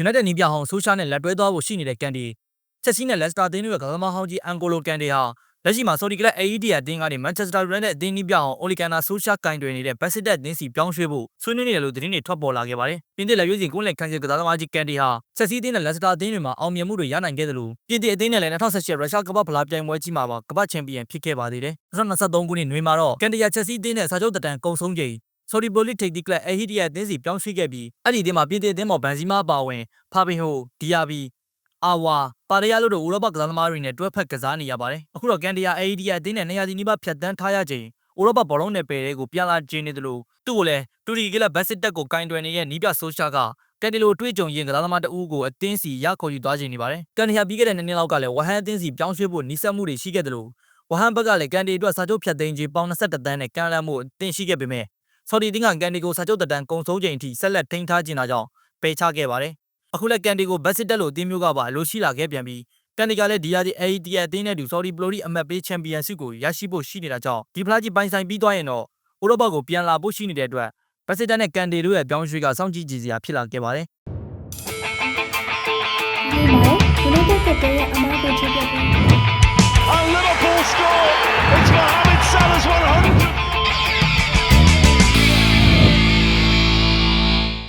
United နီးပြဟောင်းဆိုရှာနဲ့လက်တွဲသွားဖို့ရှိနေတဲ့ကန်ဒီချက်စီနဲ့လက်စတာအသင်းတို့ရဲ့ကစားသမားဟောင်းကြီးအန်ကိုလိုကန်ဒီဟာလက်ရှိမှာဆော်ဒီကလပ် AED အသင်းကနေ Manchester United အသင်းနီးပြဟောင်းအိုလီကန်နာဆိုရှာကင်တွင်နေတဲ့ဘက်စစ်တက်အသင်းစီပြောင်းရွှေ့ဖို့ဆွေးနွေးနေတယ်လို့သတင်းတွေထွက်ပေါ်လာခဲ့ပါတယ်။ပြင်သစ်လက်ရွေးစင်ကိုလန်ခန့်စစ်ကစားသမားကြီးကန်ဒီဟာချက်စီအသင်းနဲ့လက်စတာအသင်းတွေမှာအောင်မြင်မှုတွေရနိုင်ခဲ့တယ်လို့ပြင်သစ်အသင်းနဲ့လည်း2018ရုရှားကမ္ဘာဖလားပြိုင်ပွဲကြီးမှာပါကမ္ဘာချန်ပီယံဖြစ်ခဲ့ပါသေးတယ်။2023ခုနှစ်နွေမှာတော့ကန်ဒီယာချက်စီအသင်းနဲ့စာချုပ်တက်တန်ကုံဆုံးချိန် ဆော်ဒီဘိုလီထိပ်သီးကလပ်အဟီဒီယာအသင်းစီပြောင်းရွှေ့ခဲ့ပြီးအဲ့ဒီအသင်းမှာပြင်သစ်အသင်းပေါ်ဗန်စီမာအပါအဝင်ဖာဘင်ဟိုဒီယာဘီအာဝါပါရယာလို့တို့ဥရောပကစားသမားတွေနဲ့တွဲဖက်ကစားနေရပါတယ်အခုတော့ကန်ဒီယာအေဒီယာအသင်းနဲ့နေရာစီနီးပါးဖြတ်တန်းထားရချိန်ဥရောပဘောလုံးနယ်ပယ်တွေကိုပြန်လာကျင်းနေတယ်လို့သူ့ကိုလည်းတူရီကလဘတ်စစ်တက်ကိုကင်တွယ်နေတဲ့နီးပြဆိုရှာကကန်ဒီလိုတွေ့ကြုံရင်ကစားသမားတအူးကိုအသင်းစီရခေါ်ယူသွားခြင်းနေပါတယ်ကန်ဒီယာပြီးခဲ့တဲ့နှစ်နှစ်လောက်ကလည်းဝဟန်အသင်းစီပြောင်းရွှေ့ဖို့နှိစက်မှုတွေရှိခဲ့တယ်လို့ဝဟန်ဘက်ကလည်းကန်ဒီအတွက်စာချုပ်ဖြတ်သိမ်းခြင်းပေါင်21တန်းနဲ့ကန်လန်းမှုအသင်းရှိခဲ့ပေမဲ့ ဆော်ဒီတင်းကကန်ဒီကိုစာချုပ်တန်းကုံဆုံးချိန်အထိဆက်လက်ထိန်းထားခြင်းတာကြောင့်ပယ်ချခဲ့ပါတယ်အခုလည်းကန်ဒီကိုဘတ်စစ်တက်လို့အသင်းမျိုးကပါအလိုရှိလာခဲ့ပြန်ပြီးကန်ဒီကလည်းဒီယာဒီ AED အသင်းနဲ့တူဆော်ဒီပလိုဒီအမတ်ပေးချန်ပီယံဆုကိုရရှိဖို့ရှိနေတာကြောင့်ဒီဖလားကြီးပိုင်ဆိုင်ပြီးသွားရင်တော့ဥရောပကိုပြန်လာဖို့ရှိနေတဲ့အတွက်ဘတ်စစ်တက်နဲ့ကန်ဒီတို့ရဲ့ပြောင်းရွှေ့ကစောင့်ကြည့်ကြည့်စရာဖြစ်လာခဲ့ပါတယ်ဒီမှာ United ကတည်းကအမားကိုချပြပေး And Liverpool